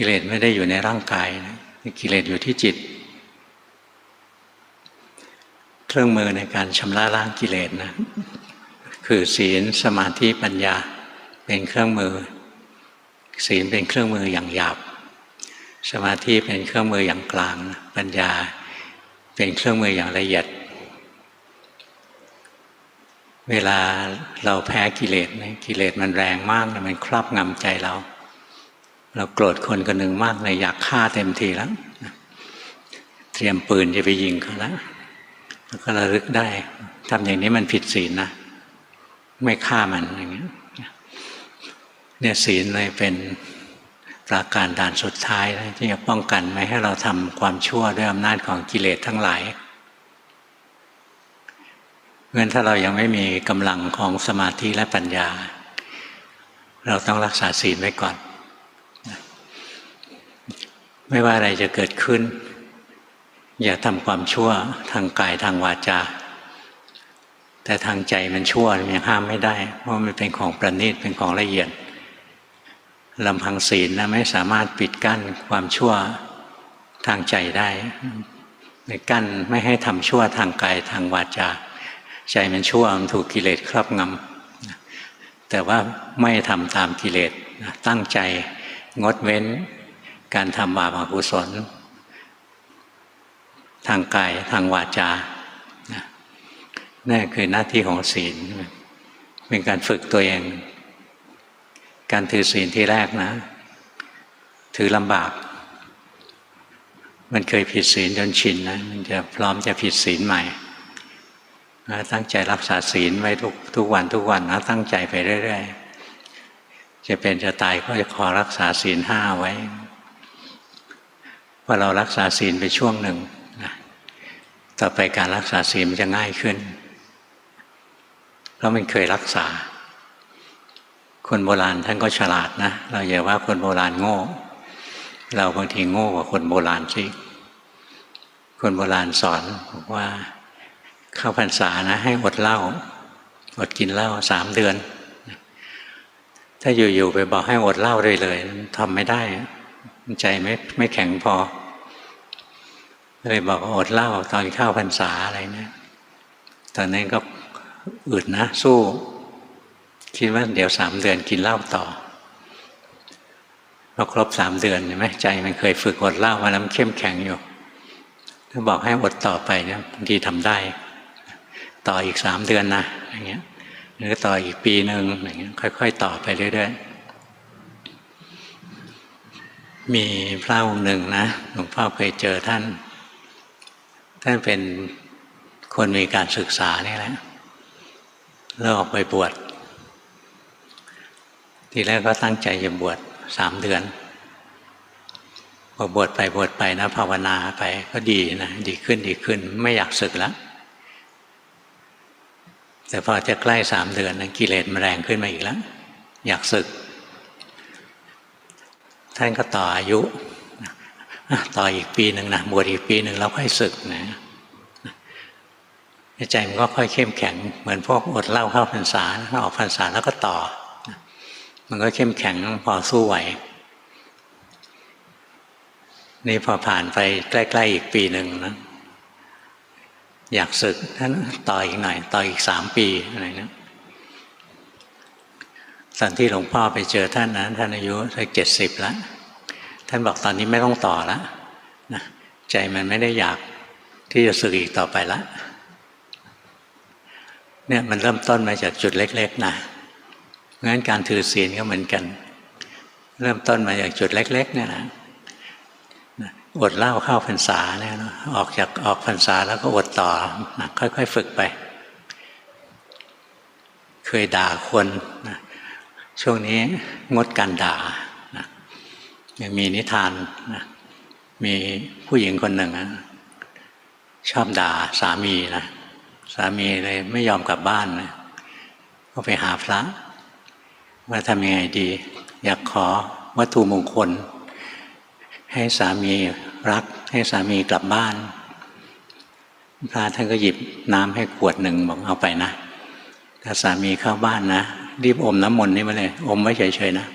กิเลสไม่ได้อยู่ในร่างกายนะกิเลสอยู่ที่จิต เครื่องมือในการชำระล้างกิเลสนะ คือศีลสมาธิปัญญาเป็นเครื่องมือ ศีลเป็นเครื่องมืออย่างหยาบ สมาธิเป็นเครื่องมืออย่างกลาง ปัญญาเป็นเครื่องมืออย่างละเอียด เวลาเราแพ้กิเลสนะกิเลสมันแรงมากนะมันครอบงำใจเรา เราโกรธคนคนหนึ่งมากเลยอยากฆ่าเต็มทีแล้วเตรียมปืนจะไปยิงเขาแล้วแล้วก็ระลึกได้ทำอย่างนี้มันผิดศีลนะ ไม่ฆ่ามันอย่างเงี้ยเนี่ยศีลเลยเป็นปราการด่านสุดท้ายนะที่จะป้องกันไม่ให้เราทำความชั่วด้วยอำนาจของกิเลสทั้งหลายเพราะฉะนั้นถ้าเรายังไม่มีกำลังของสมาธิและปัญญา เราต้องรักษาศีลไว้ก่อน ไม่ว่าอะไรจะเกิดขึ้น อย่าทำความชั่วทางกายทางวาจา แต่ทางใจมันชั่วมันยังห้ามไม่ได้ เพราะมันเป็นของประณีตเป็นของละเอียดลำพังศีลนะไม่สามารถปิดกั้นความชั่วทางใจได้ในกั้นไม่ให้ทำชั่วทางกายทางวาจา ใจมันชั่วมันถูกกิเลสครอบงำแต่ว่าไม่ทำตามกิเลสตั้งใจงดเว้น การทำบาปอกุศล ทางกายทางวาจานั่คือหน้าที่ของศีล เป็นการฝึกตัวเอง การถือศีลที่แรกนะ ถือลำบาก มันเคยผิดศีลจนชินนะมันจะพร้อมจะผิดศีลใหม่ตั้งใจรักษาศีลไว้ทุกทุกวันทุกวันนะตั้งใจไปเรื่อย ๆ จะเป็นจะตายก็จะขอรักษาศีลห้าไว้ พอเรารักษาศีลไปช่วงหนึ่งนะต่อไปการรักษาศีลมันจะง่ายขึ้น เพราะมันเคยรักษา คนโบราณท่านก็ฉลาดนะ เราอย่าว่าคนโบราณโง่ เราบางทีโง่กว่าคนโบราณสิคนโบราณสอนบอกว่าเข้าพรรษานะ ให้อดเหล้าอดกินเหล้าสามเดือน ถ้าอยู่ๆไปบอกให้อดเหล้าเลยเลยทำไม่ได้ ใจไม่ไม่แข็งพอ เลยบอกอดเหล้าตอนเข้าพรรษาอะไรเนะี่ยตอนนั้นก็อึดนะ สู้ คิดว่าเดี๋ยวสามเดือนกินเหล้าต่อพอครบสามเดือนเห็นไหมใจมันเคยฝึกอดเหล้ามาแล้วเข้มแข็งอยู่ถ้าบอกให้อดต่อไปเนี่ยบางทีทำได้ ต่ออีกสามเดือนนะอย่างเงี้ยหรือต่ออีกปีหนึ่งอย่างเงี้ยค่อย ๆ ต่อไปเรื่อยๆมีพระองค์หนึ่งนะหลวงพ่อเคยเจอท่าน ท่านเป็นคนมีการศึกษานี่แหละแล้วออกไปบวชทีแรกก็ตั้งใจจะบวชสามเดือนพอบวชไปบวชไปนะ ภาวนาไปก็ดีนะดีขึ้นดีขึ้น ไม่อยากศึกแล้วแต่พอจะใกล้สามเดือนนะกิเลสมันแรงขึ้นมาอีกแล้ว อยากศึก ท่านก็ต่ออายุ ต่ออีกปีหนึ่งนะบวชอีกปีหนึ่งแล้วค่อยศึกนะใจมันก็ค่อยเข้มแข็ง เหมือนพวกอดเหล้าเข้าพรรษาออกพรรษาแล้วก็ต่อ มันก็เข้มแข็งพอสู้ไหว นี่พอผ่านไปใกล้ ๆ อีกปีหนึ่งนะอยากศึกท่านต่ออีกหน่อย ต่ออีกสามปีอะไรนะตอนที่หลวงพ่อไปเจอท่านนะท่านอายุสักเจ็ดสิบแล้ว ท่านบอกตอนนี้ไม่ต้องต่อแล้วนะใจมันไม่ได้อยากที่จะศึกอีกต่อไปแล้วเนี่ยมันเริ่มต้นมาจากจุดเล็ก ๆ นะงั้นการถือศีลก็เหมือนกัน เริ่มต้นมาจากจุดเล็ก ๆ เนี่ยนะอดเหล้าเข้าพรรษาเนี่ยนะออกจากออกพรรษาแล้วก็อดต่อนะค่อย ๆ ฝึกไป เคยด่าคนนะช่วงนี้งดการด่า ยังมีนิทานนะมีผู้หญิงคนหนึ่งนะชอบด่าสามีนะสามีเลยไม่ยอมกลับบ้านนะก็ไปหาพระ ว่าทำยังไงดี อยากขอวัตถุมงคล ให้สามีรัก ให้สามีกลับบ้าน พระท่านก็หยิบน้ำให้ขวดหนึ่งบอกเอาไปนะถ้าสามีเข้าบ้านนะรีบอมน้ำมนต์นี่มาเลย อมไว้เฉยๆนะ